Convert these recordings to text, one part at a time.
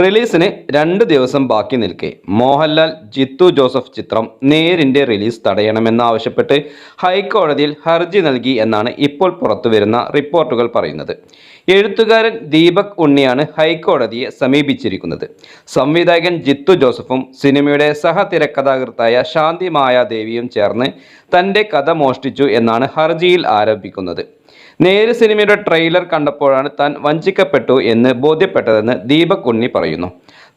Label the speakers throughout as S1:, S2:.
S1: റിലീസിന് രണ്ട് ദിവസം ബാക്കി നിൽക്കെ. മോഹൻലാൽ ജിത്തു ജോസഫ് ചിത്രം നേരിന്റെ റിലീസ് തടയണമെന്നാവശ്യപ്പെട്ട് ഹൈക്കോടതിയിൽ ഹർജി നൽകി എന്നാണ് ഇപ്പോൾ പുറത്തുവരുന്ന റിപ്പോർട്ടുകൾ പറയുന്നത്. എഴുത്തുകാരൻ ദീപക് ഉണ്ണിയാണ് ഹൈക്കോടതിയെ സമീപിച്ചിരിക്കുന്നത്. സംവിധായകൻ ജിത്തു ജോസഫും സിനിമയുടെ സഹതിരക്കഥാകൃത്തായ ശാന്തി മായാദേവിയും ചേർന്ന് തന്റെ കഥ മോഷ്ടിച്ചു എന്നാണ് ഹർജിയിൽ ആരോപിക്കുന്നത്. നേര് സിനിമയുടെ ട്രെയിലർ കണ്ടപ്പോഴാണ് താൻ വഞ്ചിക്കപ്പെട്ടു എന്ന് ബോധ്യപ്പെട്ടതെന്ന് ദീപക് ഉണ്ണി പറയുന്നു.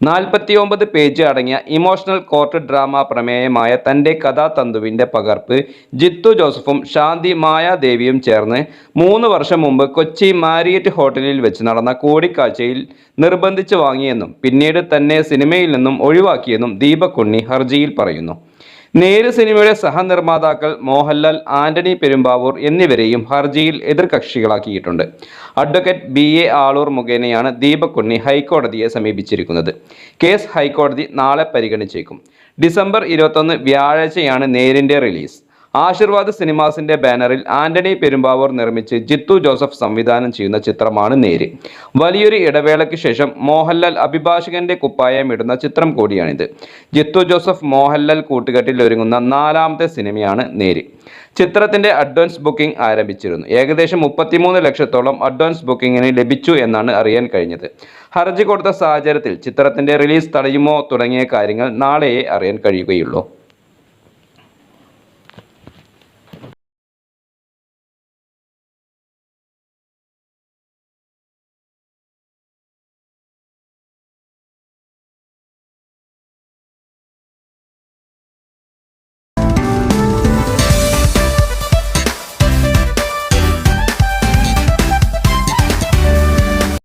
S1: നാൽപ്പത്തിയൊമ്പത് പേജ് അടങ്ങിയ ഇമോഷണൽ കോർട്ട് ഡ്രാമ പ്രമേയമായ തന്റെ കഥാതന്തുവിന്റെ പകർപ്പ് ജിത്തു ജോസഫും ശാന്തി മായാദേവിയും ചേർന്ന് മൂന്ന് വർഷം മുമ്പ് കൊച്ചി മാരിയറ്റ് ഹോട്ടലിൽ വെച്ച് നടന്ന കൂടിക്കാഴ്ചയിൽ നിർബന്ധിച്ച് വാങ്ങിയെന്നും പിന്നീട് തന്നെ സിനിമയിൽ നിന്നും ഒഴിവാക്കിയെന്നും ദീപക് ഉണ്ണി ഹർജിയിൽ പറയുന്നു. നേര് സിനിമയുടെ സഹനിർമ്മാതാക്കൾ മോഹൻലാൽ ആന്റണി പെരുമ്പാവൂർ എന്നിവരെയും ഹർജിയിൽ എതിർകക്ഷികളാക്കിയിട്ടുണ്ട്. അഡ്വക്കേറ്റ് ബി എ ആളൂർ മുഖേനയാണ് ദീപക് ഉണ്ണി ഹൈക്കോടതിയെ സമീപിച്ചിരിക്കുന്നത്. കേസ് ഹൈക്കോടതി നാളെ പരിഗണിച്ചേക്കും. ഡിസംബർ ഇരുപത്തൊന്ന് വ്യാഴാഴ്ചയാണ് നേരിന്റെ റിലീസ്. ആശീർവാദ് സിനിമാസിന്റെ ബാനറിൽ ആന്റണി പെരുമ്പാവൂർ നിർമ്മിച്ച് ജിത്തു ജോസഫ് സംവിധാനം ചെയ്യുന്ന ചിത്രമാണ് നേര്. വലിയൊരു ഇടവേളയ്ക്ക് ശേഷം മോഹൻലാൽ അഭിഭാഷകന്റെ കുപ്പായം ഇടുന്ന ചിത്രം കൂടിയാണിത്. ജിത്തു ജോസഫ് മോഹൻലാൽ കൂട്ടുകെട്ടിൽ ഒരുങ്ങുന്ന നാലാമത്തെ സിനിമയാണ് നേര്. ചിത്രത്തിന്റെ അഡ്വാൻസ് ബുക്കിംഗ് ആരംഭിച്ചിരുന്നു. ഏകദേശം മുപ്പത്തിമൂന്ന് ലക്ഷത്തോളം അഡ്വാൻസ് ബുക്കിങ്ങിന് ലഭിച്ചു എന്നാണ് അറിയാൻ കഴിഞ്ഞത്. ഹർജി കൊടുത്ത സാഹചര്യത്തിൽ ചിത്രത്തിന്റെ റിലീസ് തടയുമോ തുടങ്ങിയ കാര്യങ്ങൾ നാളെയേ അറിയാൻ കഴിയുകയുള്ളൂ.